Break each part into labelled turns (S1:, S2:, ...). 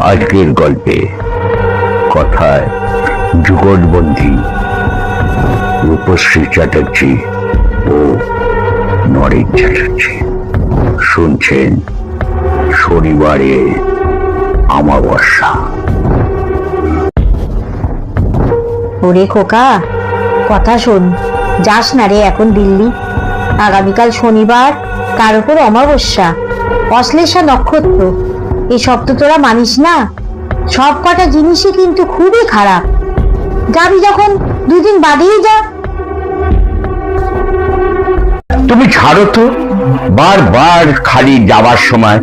S1: আজকের গল্পে কথায় যুগলবন্দী রূপশ্রী চ্যাটার্জি ও নরেন চ্যাটার্জি শুনছেন শনিবারে আমাবস্যা
S2: ওরে খোকা, কথা শোন। যাস না রে এখন দিল্লি। আগামীকাল শনিবার তার উপর অমাবস্যা? অশ্লেষা নক্ষত্র। এই সব তো তোরা মানিস না। সব কটা জিনিসই কিন্তু খুবই খারাপ। যাবি যখন, দুদিন বাদেই যা।
S1: তুমি ছাড়ো তো, বারবার খালি যাবার সময়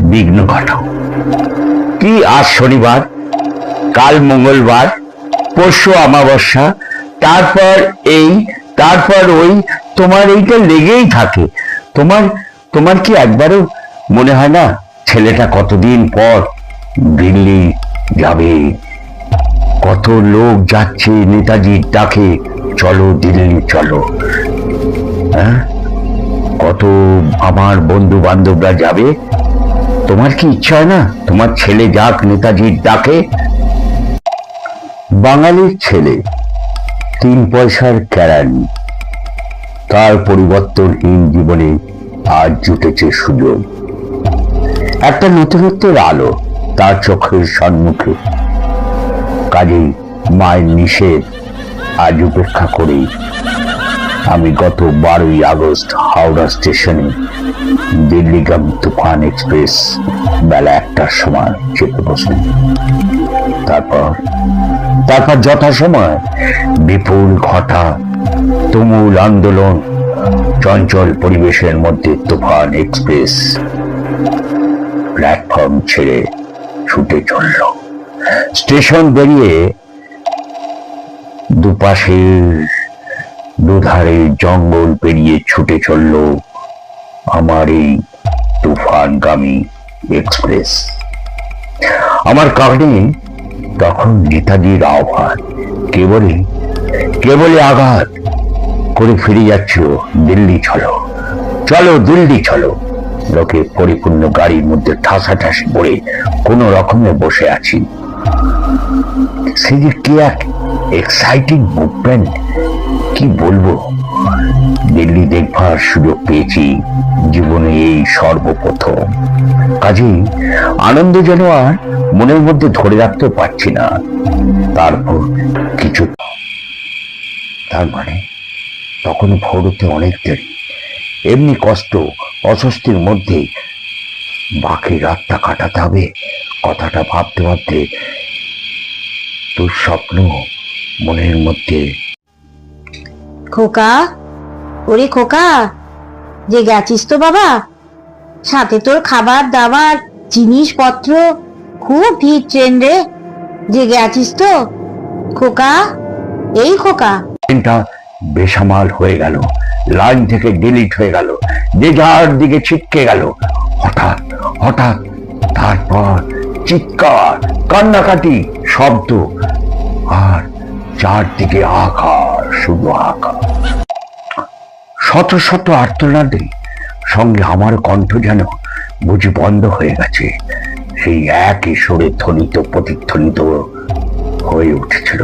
S1: বিঘ্ন ঘটাও। কি আজ শনিবার, কাল মঙ্গলবার, পরশু অমাবস্যা, তারপর এই, তারপর ওই, তোমার এইটা লেগেই থাকে। তোমার তোমার কি একবারও মনে হয় না ছেলেটা কতদিন পর দিল্লি যাবে? কত লোক যাচ্ছে নেতাজির ডাকে? চলো দিল্লি, চলো। হ্যাঁ? কত আমার বন্ধু বান্ধবরা যাবে? তোমার কি ইচ্ছা হয় না? তোমার ছেলে যাক নেতাজির ডাকে। বাঙালির ছেলে, তিন পয়সার কেরানি। তার পরিবর্তনহীন জীবনে আজ জুটেছে সুযোগ। একটা নতুনত্বের আলো তার চোখের সম্মুখে। কাজেই মায়ের নিষেধ আজ উপেক্ষা করেই। আমি গত বারোই আগস্ট হাওড়া স্টেশনে দিল্লিগামী তুফান এক্সপ্রেস বেলা একটার সময় চেপে বসলাম। তারপর তারপর যথাসময় বিপুল ঘটা তুমুল আন্দোলন, চঞ্চল পরিবেশের মধ্যে তুফান এক্সপ্রেস প্ল্যাটফর্ম ছেড়ে ছুটে চলল। স্টেশন বেরিয়ে দুপাশের দুধারে জঙ্গল পেরিয়ে ছুটে চলল আমার এই তুফানগামী এক্সপ্রেস। আমার কারণে তখন নেতাজির আহ্বান কেবলই কেবলই আঘাত করে ফিরে যাচ্ছ দিল্লি চলো চলো, দিল্লি চলো। লোকে পরিপূর্ণ গাড়ির মধ্যে ঠাসাঠাসি পড়ে কোনো রকমে বসে আছি। সে কি এক এক্সাইটিং মুভমেন্ট কি বলব? দিল্লি দেখবার সুযোগ পেয়েছি, জীবনে এই সর্বপ্রথম। কাজেই আনন্দ যেন আর মনের মধ্যে ধরে রাখতে পারছি না। তারপর কিছু তার মানে তখন ভোর অনেক দেরি। এমনি কষ্ট অস্বস্তির মধ্যে। বাকি রাতটা কাটাতে হবে কথাটা ভাবতে ভাবতে তোর স্বপ্ন মনের মধ্যে।
S2: খোকা ওরে খোকা যে গেছিস তো বাবা? সাথে তোর খাবার দাবার জিনিসপত্র খুব ভিড় ট্রেন রে। যে গেছিস তো খোকা এই খোকা।
S1: ট্রেনটা বেসামাল হয়ে গেল, লাইন থেকে ডিলিট হয়ে গেল, যে যার দিকে ছিটকে গেল। হঠাৎ হঠাৎ, তারপর চিৎকার, কান্নাকাটি, শব্দ, আর চারদিকে আকার শুধু আকার শত শত আর্তনাদে সঙ্গে আমার কণ্ঠ যেন বুঝি বন্ধ হয়ে গেছে। সেই এক ঈশ্বরের ধ্বনিত, প্রতিধ্বনিত হয়ে উঠেছিল।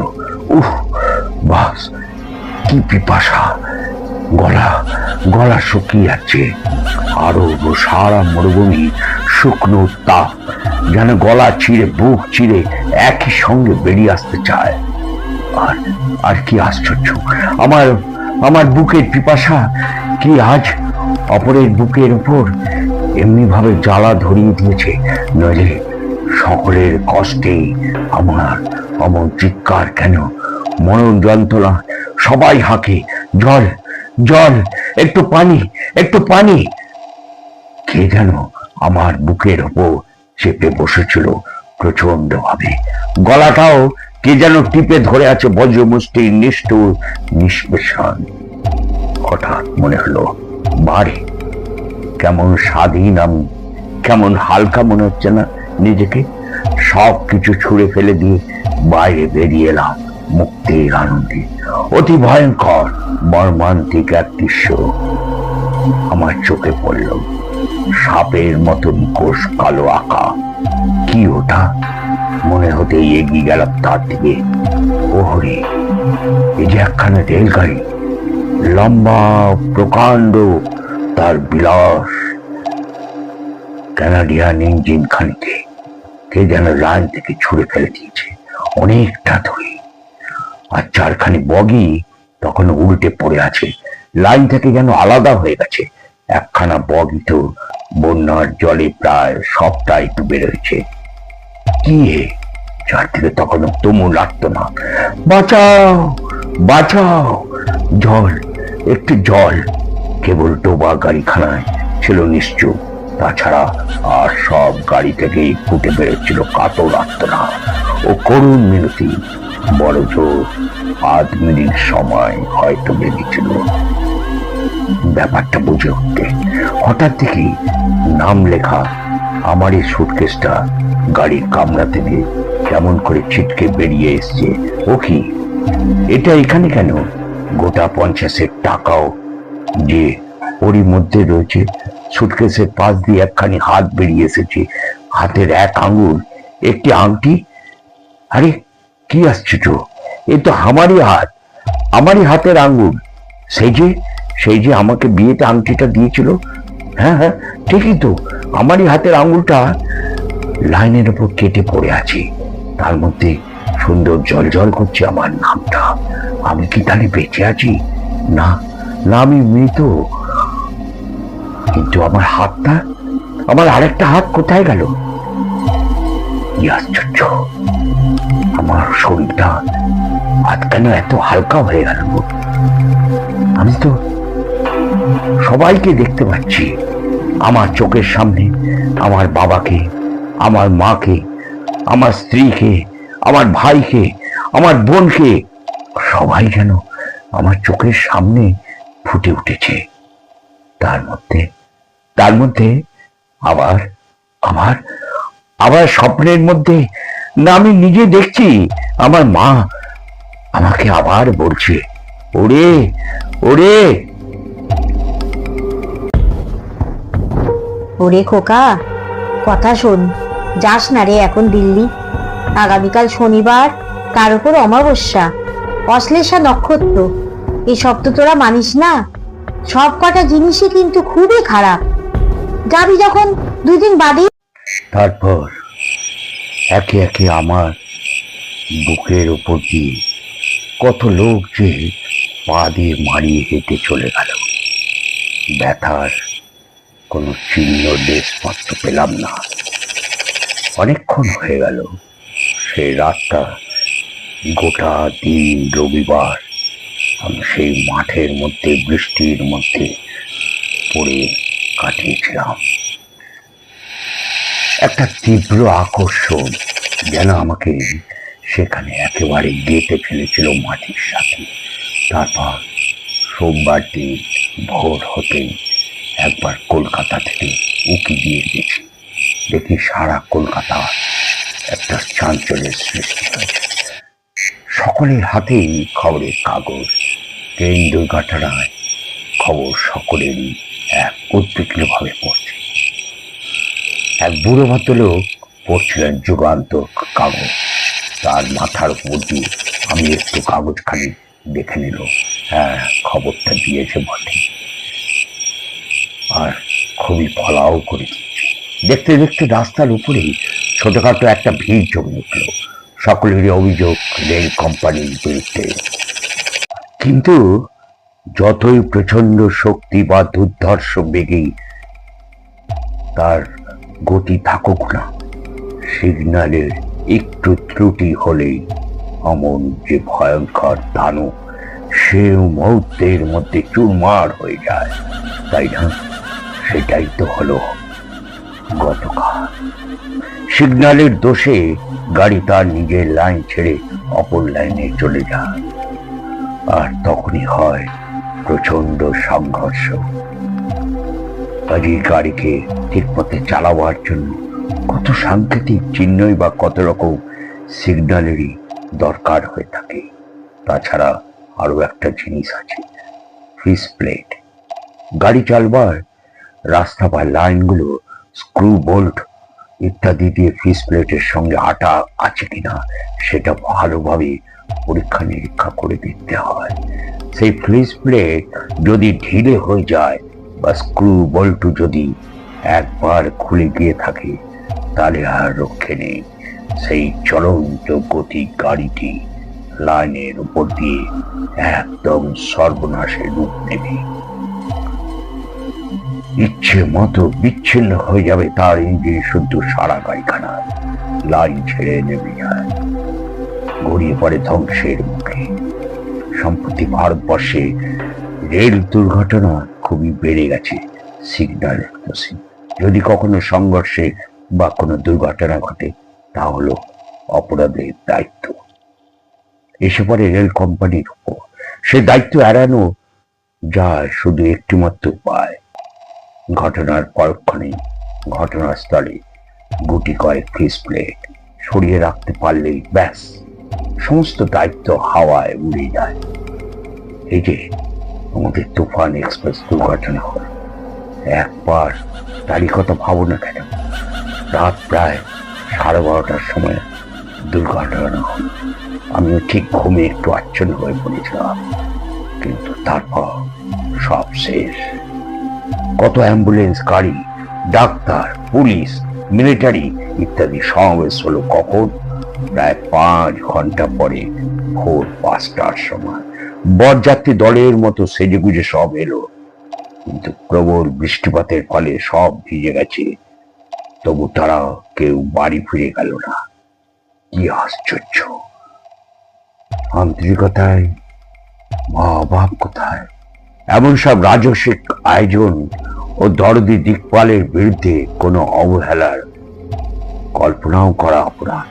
S1: উহ! কি পিপাসা। গলা গলা শুকিয়ে যাচ্ছে। আরও সারা মরুভূমি শুকনো তাপ যেন গলা চিরে, বুক চিরে একই সঙ্গে বেরিয়ে আসতে চায়। আর আর কি আশ্চর্য, আমার আমার বুকের পিপাসা কি আজ অপরের বুকের উপর এমনি ভাবে জ্বালা ধরিয়ে দিয়েছে, নইলে সকলের কষ্টে আমার অমন চিৎকার কেন মরণ যন্ত্রণা সবাই হাঁকে। জল জল, একটু পানি একটু পানি। কে যেন আমার বুকের ওপর চেপে বসেছিল প্রচণ্ড ভাবে গলাটাও কে যেন টিপে ধরে আছে বজ্রমুষ্টির নিষ্ঠুর নিষ্পেষণ। হঠাৎ মনে হলো বাড়ি কেমন স্বাধীন আমি, কেমন হালকা মনে হচ্ছে না নিজেকে। সব কিছু ছুঁড়ে ফেলে দিয়ে বাইরে বেরিয়ে এলাম। মুক্তির আনন্দে। অতি ভয়ঙ্কর, মর্মান্তিক এক দৃশ্য আমার চোখে পড়ল। সাপের মতো মুখোশ কালো আঁকা। কি ওটা? মনে হতে এগিয়ে গেলাম তার দিকে। ওহরে, এই যে একখানা রেলগাড়ি। লম্বা, প্রকাণ্ড, তার বিলাস। ক্যানাডিয়ান ইঞ্জিন খানিতে, কে যেন লাইন থেকে ছুড়ে ফেলে দিয়েছে। অনেকটা দূরে। আর চারখানি বগি তখন উল্টে পড়ে আছে। লাইন থেকে যেন আলাদা হয়ে গেছে। একখানা বগি তো বন্যার জলে প্রায় সবটাই ডুবে রয়েছে। কি চারদিকে তখন তুমুল লাগতো না। বাঁচাও বাঁচাও। জল, একটু জল। কেবল ডোবা গাড়িখানায় ছিল নিশ্চুপ। তাছাড়া আর সব গাড়ি থেকেই ফুটে বেরোচ্ছিল কাতর আত্মনা ও করুণ মিনতি। জোর আধ মিনিট সময় হয়তো বেরিয়েছিল ব্যাপারটা বুঝে উঠতে হঠাৎ দেখি নাম লেখা আমার এই সুটকেসটা গাড়ির কামরা থেকে কেমন করে ছিটকে বেরিয়ে এসছে। ও কি? এটা এখানে কেন? গোটা পঞ্চাশের টাকাও যে ওরই মধ্যে রয়েছে সুটকেসের পাশ দিয়ে একখানি হাত বেরিয়ে এসেছে। হাতের এক আঙ্গুল একটি আংটি? আরে কি তো এ তো আমারই হাত, আমারই হাতের আঙ্গুল। সেই যে সেই যে আমাকে বিয়েতে আংটিটা দিয়েছিল। হ্যাঁ হ্যাঁ ঠিকই তো, আমারই হাতের আঙ্গুলটা লাইনের উপর কেটে পড়ে আছে। তার মধ্যে সুন্দর জল জল করছে আমার নামটা। আমি কি তাহলে বেঁচে আছি? না না, আমি মৃত। কিন্তু আমার হাতটা, আমার আরেকটা হাত কোথায় গেল? আশ্চর্য! আমার শরীরটা হাত কেন এত হালকা হয়ে গেল। আমি তো সবাইকে দেখতে পাচ্ছি। আমার চোখের সামনে আমার বাবাকে, আমার মাকে, আমার স্ত্রীকে, আমার ভাইকে, আমার বোনকে সবাই যেন আমার চোখের সামনে ফুটে উঠেছে। তার মধ্যে তার মধ্যে আবার আমার আবার স্বপ্নের মধ্যে না আমি নিজে দেখছি। আমার মা আমাকে আবার বলছে ওরে ওরে।
S2: ওরে খোকা কথা শোন। যাস না রে এখন দিল্লি। আগামীকাল শনিবার কার উপর অমাবস্যা? অশ্লেষা নক্ষত্র। এসব তো তোরা মানিস না? সব কটা জিনিসই কিন্তু খুবই খারাপ। যাবি যখন দুই দিন বাদেই
S1: তারপর একে একে আমার বুকের উপর দিয়ে কত লোক যে পা দিয়ে মারিয়ে হেঁটে চলে গেল। ব্যথার কোনো চিহ্ন দেশপত্র পেলাম না। অনেকক্ষণ হয়ে গেল। সেই রাতটা গোটা দিন রবিবার আমি সেই মাঠের মধ্যে, বৃষ্টির মধ্যে পড়ে কাটিয়েছিলাম। একটা তীব্র আকর্ষণ যেন আমাকে সেখানে একেবারে গেঁথে ফেলেছিল মাটির সাথে। তারপর সোমবার দিন ভোর হতেই একবার কলকাতা থেকে উঁকি দিয়ে গেছি দেখি সারা কলকাতা একটা চাঞ্চল্যের সৃষ্টি হয়েছে। সকলের হাতেই খবরের কাগজ, ট্রেন দুর্ঘটনায় খবর সকলেরই এক উদ্বিগ্নভাবে পড়ছে। এক বুড়ো ভদ্রলোক পড়ছিলেন যুগান্ত কাগজ। তার মাথার উপর দিয়ে আমি একটু কাগজখানি দেখে নিল। হ্যাঁ খবরটা দিয়েছে বটে। আর খুবই ফলাও করে দেখতে দেখতে রাস্তার উপরেই ছোটখাটো একটা ভিড় জমে উঠল। সকলেরই অভিযোগ, রেল কোম্পানির বিরুদ্ধে। কিন্তু যতই প্রচণ্ড শক্তি বা দুর্ধর্ষ বেগেই তার গতি থাকুক না। সিগন্যালের একটু ত্রুটি হলেই অমন যে ভয়ঙ্কর দানব সে মুহূর্তের মধ্যে চুরমার হয়ে যায়। তাই না? সেটাই তো হলো গতকাল। সিগন্যালের দোষে গাড়ি তার নিজের লাইন ছেড়ে অপর লাইনে চলে যায়। আর তখনই হয় প্রচণ্ড সংঘর্ষ। কাজী গাড়িকে ঠিক পথে চালাবার জন্য। কত সাংকেতিক চিহ্নই বা কত রকম সিগন্যালেরই দরকার হয়ে থাকে। তাছাড়া আরও একটা জিনিস আছে ফিস প্লেট গাড়ি চালবার রাস্তা বা লাইনগুলো স্ক্রু বোল্ট ইত্যাদি দিয়ে ফিস প্লেটের সঙ্গে আটা আছে কিনা, সেটা ভালোভাবে পরীক্ষা নিরীক্ষা করে দেখতে হয়। সেই ফিস প্লেট যদি ঢিলে হয়ে যায় বা স্ক্রু বল্টু যদি একবার খুলে গিয়ে থাকে, তাহলে আর রক্ষে নেই। সেই চলন্ত গতি গাড়িটি লাইনের উপর দিয়ে একদম সর্বনাশের রূপ নেবে। ইচ্ছে মতো বিচ্ছিন্ন হয়ে যাবে তার ইঞ্জিন শুদ্ধ সারা গাড়িখানা লাইন ছেড়ে নেমে যায় গড়িয়ে পড়ে ধ্বংসের মুখে। সম্প্রতি ভারতবর্ষে রেল দুর্ঘটনা খুবই বেড়ে গেছে, সিগন্যাল ক্রসিং। যদি কখনো সংঘর্ষে বা কোনো দুর্ঘটনা ঘটে, তা হলো অপরাধের দায়িত্ব। এসে পড়ে রেল কোম্পানির উপর। সে দায়িত্ব এড়ানো যায় শুধু একটিমাত্র উপায়। ঘটনার পরক্ষণে ঘটনাস্থলে গুটি কয়েক ফিস প্লেট সরিয়ে রাখতে পারলেই ব্যাস, সমস্ত দায়িত্ব হাওয়ায় উড়ে যায়। এই যে আমাদের তুফান এক্সপ্রেস দুর্ঘটনা হল একবার তারই কথা ভাবো না কেন? রাত প্রায় সাড়ে বারোটার সময় দুর্ঘটনা হল আমিও ঠিক ঘুমে একটু আচ্ছন্ন হয়ে পড়েছিলাম, কিন্তু তারপর সব শেষ। কত অ্যাম্বুলেন্স, গাড়ি, ডাক্তার, পুলিশ, মিলিটারি ইত্যাদি সমাবেশ হলো কখন? প্রায় পাঁচ ঘণ্টা পরে ভোর পাঁচটার সময়। বরযাত্রী দলের মতো সেজেগুজে সব এলো। কিন্তু প্রবল বৃষ্টিপাতের ফলে সব ভিজে গেছে। তবু তারা কেউ বাড়ি ফিরে গেল না। কি আশ্চর্য! আন্তরিকতায় মা বাপ কোথায়? এমন সব রাজস্বিক আয়োজন ও দরদি দিকপালের বিরুদ্ধে কোনো অবহেলার কল্পনাও করা অপরাধ।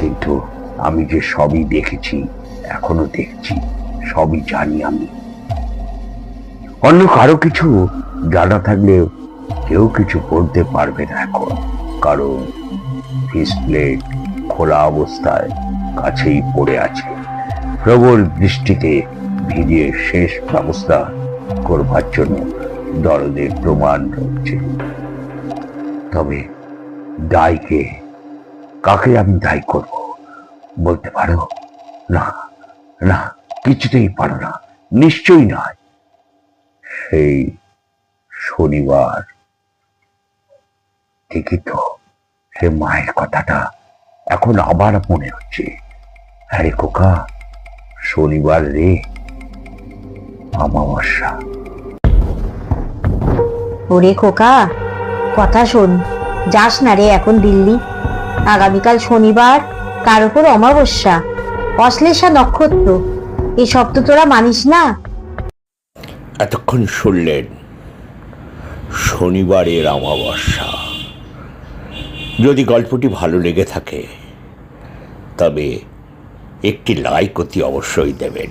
S1: কিন্তু আমি যে সবই দেখেছি, এখনও দেখছি, সবই জানি আমি। অন্য কারও কিছু জানা থাকলেও কেউ কিছু বলতে পারবে না এখন। কারণ ফিস প্লেট খোলা অবস্থায় কাছেই পড়ে আছে। প্রবল বৃষ্টিতে ভিজিয়ে শেষ ব্যবস্থা করবার জন্য দরদের প্রমাণ রয়েছে। তবে দায়কে কাকে আমি দায়ী করব? বলতে পারো? না না, কিছুতেই পারো না। নিশ্চয়ই নয়। সেই শনিবার। ঠিকই তো, সে মায়ের কথাটা এখন আবার মনে হচ্ছে। আরে কোকা শনিবার রে। অমাবস্যা।
S2: ওরে খোকা, কথা শোন। যাস না রে এখন দিল্লি। আগামীকাল শনিবার, কার ওপর অমাবস্যা? অশ্লেষা নক্ষত্র। এসব তো তোরা মানিস না।
S3: এতক্ষণ শুনলেন শনিবারের অমাবস্যা। যদি গল্পটি ভালো লেগে থাকে, তবে একটি লাইক অতি অবশ্যই দেবেন।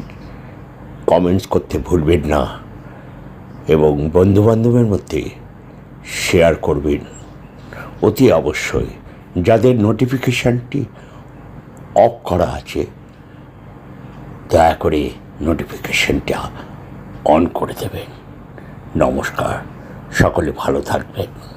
S3: কমেন্টস করতে ভুলবেন না এবং বন্ধুবান্ধবের মধ্যে শেয়ার করবেন। অতি অবশ্যই যাদের নোটিফিকেশানটি অফ করা আছে, দয়া করে নোটিফিকেশনটা অন করে দেবেন। নমস্কার সকলে ভালো থাকবেন।